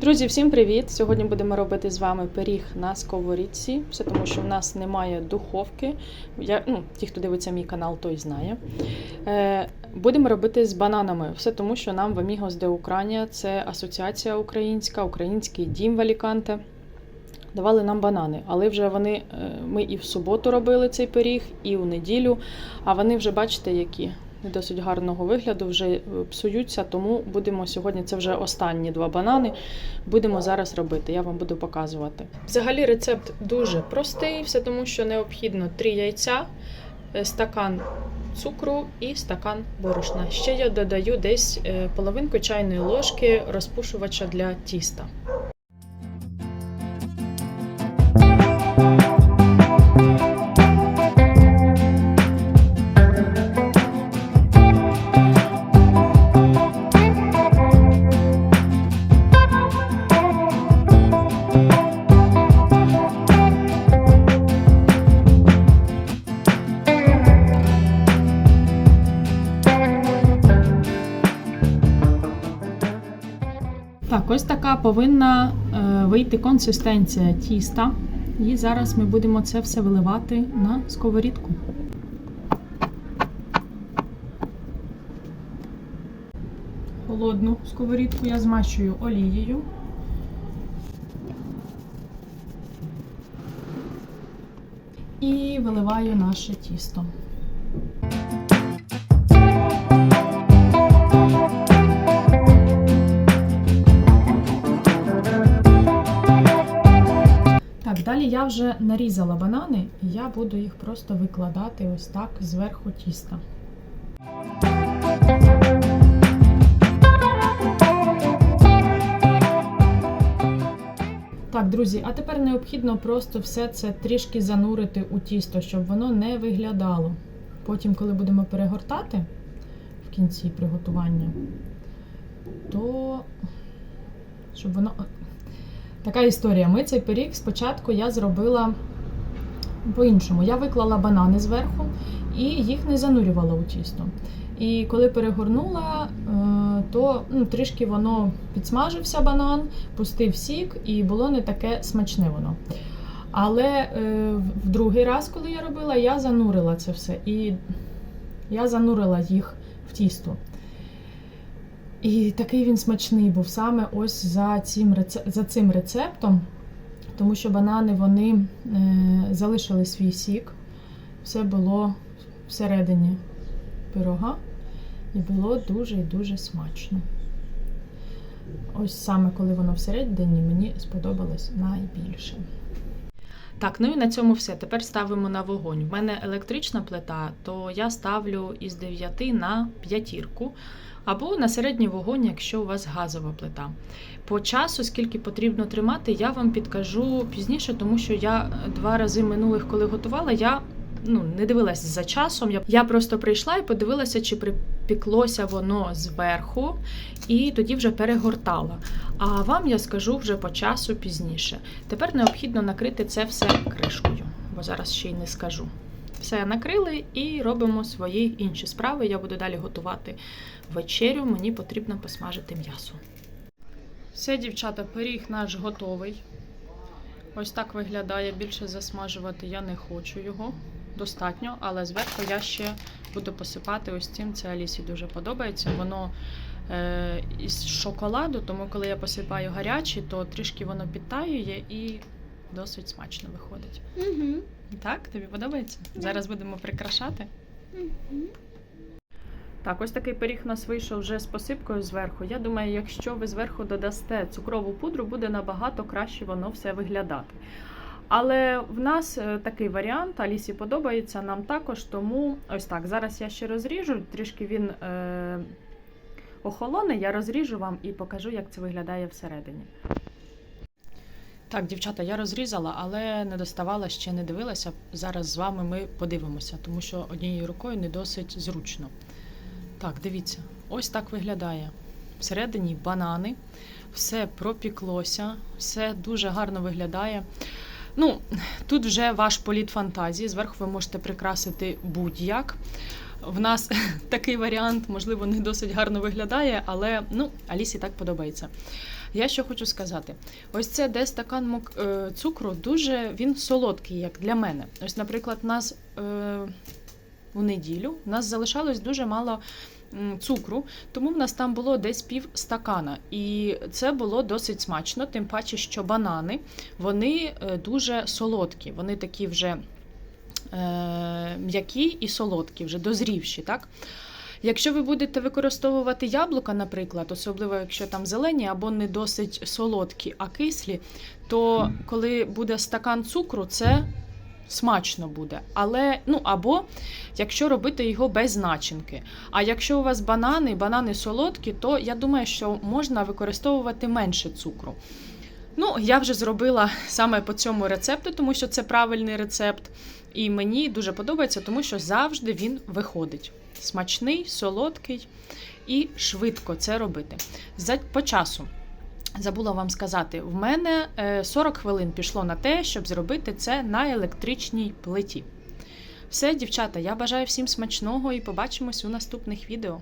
Друзі, всім привіт! Сьогодні будемо робити з вами пиріг на сковорідці. Все тому, що в нас немає духовки. Я, ну, ті, хто дивиться мій канал, той знає. Е, будемо робити з бананами. Все тому, що нам в Amigos de Ucrania, це асоціація українська, український дім в. Давали нам банани, але вже вони е, ми і в суботу робили цей пиріг, і в неділю. А вони вже бачите, які не досить гарного вигляду, вже е, псуються. Тому будемо сьогодні. Це вже останні два банани. Будемо зараз робити. Я вам буду показувати. Взагалі рецепт дуже простий, все тому що необхідно 3 яйця, е, стакан цукру і стакан борошна. Ще я додаю десь е, половинку чайної ложки розпушувача для тіста. Так, ось така повинна е, вийти консистенція тіста. І зараз ми будемо це все виливати на сковорідку. Холодну сковорідку я змащую олією. І виливаю наше тісто. Далі я вже нарізала банани, і я буду їх просто викладати ось так зверху тіста. Так, друзі, а тепер необхідно просто все це трішки занурити у тісто, щоб воно не виглядало. Потім, коли будемо перегортати в кінці приготування, то щоб воно. Така історія. Ми цей пиріг спочатку я зробила по-іншому. Я виклала банани зверху і їх не занурювала у тісто. І коли перегорнула, е, то ну, трішки воно підсмажився банан, пустив сік, і було не таке смачне воно. Але е, в другий раз, коли я робила, я занурила це все. І я занурила їх в тісто. І такий він смачний був саме ось за цим, за цим рецептом, тому що банани вони е, залишили свій сік. Все було всередині пирога. І було дуже і дуже смачно. Ось саме коли воно всередині, мені сподобалось найбільше. Так, ну і на цьому все. Тепер ставимо на вогонь. У мене електрична плита, то я ставлю із 9 на п'ятірку. Або на середній вогонь, якщо у вас газова плита. По часу, скільки потрібно тримати, я вам підкажу пізніше, тому що я два рази минулих, коли готувала, я ну, не дивилась за часом. Я просто прийшла і подивилася, чи припіклося воно зверху, і тоді вже перегортала. А вам я скажу вже по часу пізніше. Тепер необхідно накрити це все кришкою, бо зараз ще й не скажу. Все накрили і робимо свої інші справи. Я буду далі готувати вечерю. Мені потрібно посмажити м'ясо. Все, дівчата, пиріг наш готовий. Ось так виглядає. Більше засмажувати я не хочу його. Достатньо, але зверху я ще буду посипати ось цим. Це Алісі дуже подобається. Воно е, із шоколаду, тому коли я посипаю гарячий, то трішки воно підтаює і досить смачно виходить. Угу. Так, тобі подобається? Зараз будемо прикрашати. Угу. Так, ось такий пиріг у нас вийшов вже з посипкою зверху. Я думаю, якщо ви зверху додасте цукрову пудру, буде набагато краще воно все виглядати. Але в нас е, такий варіант, Алісі подобається нам також, тому ось так. Зараз я ще розріжу, трішки він е, охолоне, я розріжу вам і покажу, як це виглядає всередині. Так, дівчата, я розрізала, але не доставала, ще не дивилася. Зараз з вами ми подивимося, тому що однією рукою не досить зручно. Так, дивіться, ось так виглядає. Всередині банани, все пропіклося, все дуже гарно виглядає. Ну, тут вже ваш політ фантазії. Зверху ви можете прикрасити будь-як. В нас такий варіант, можливо, не досить гарно виглядає, але ну, Алісі так подобається. Я що хочу сказати: ось це де стакан мук, е, цукру, дуже він солодкий, як для мене. Ось, наприклад, нас е, у неділю нас залишалось дуже мало цукру, тому в нас там було десь пів стакана. І це було досить смачно, тим паче, що банани вони е, дуже солодкі, вони такі вже м'які і солодкі, вже дозрівші, так? Якщо ви будете використовувати яблука, наприклад, особливо якщо там зелені або не досить солодкі, а кислі, то коли буде стакан цукру, це смачно буде. Але, ну, або якщо робити його без начинки. А якщо у вас банани, банани солодкі, то я думаю, що можна використовувати менше цукру. Ну, я вже зробила саме по цьому рецепту, тому що це правильний рецепт. І мені дуже подобається, тому що завжди він виходить. Смачний, солодкий і швидко це робити. По часу. Забула вам сказати, в мене е, 40 хвилин пішло на те, щоб зробити це на електричній плиті. Все, дівчата, я бажаю всім смачного і побачимось у наступних відео.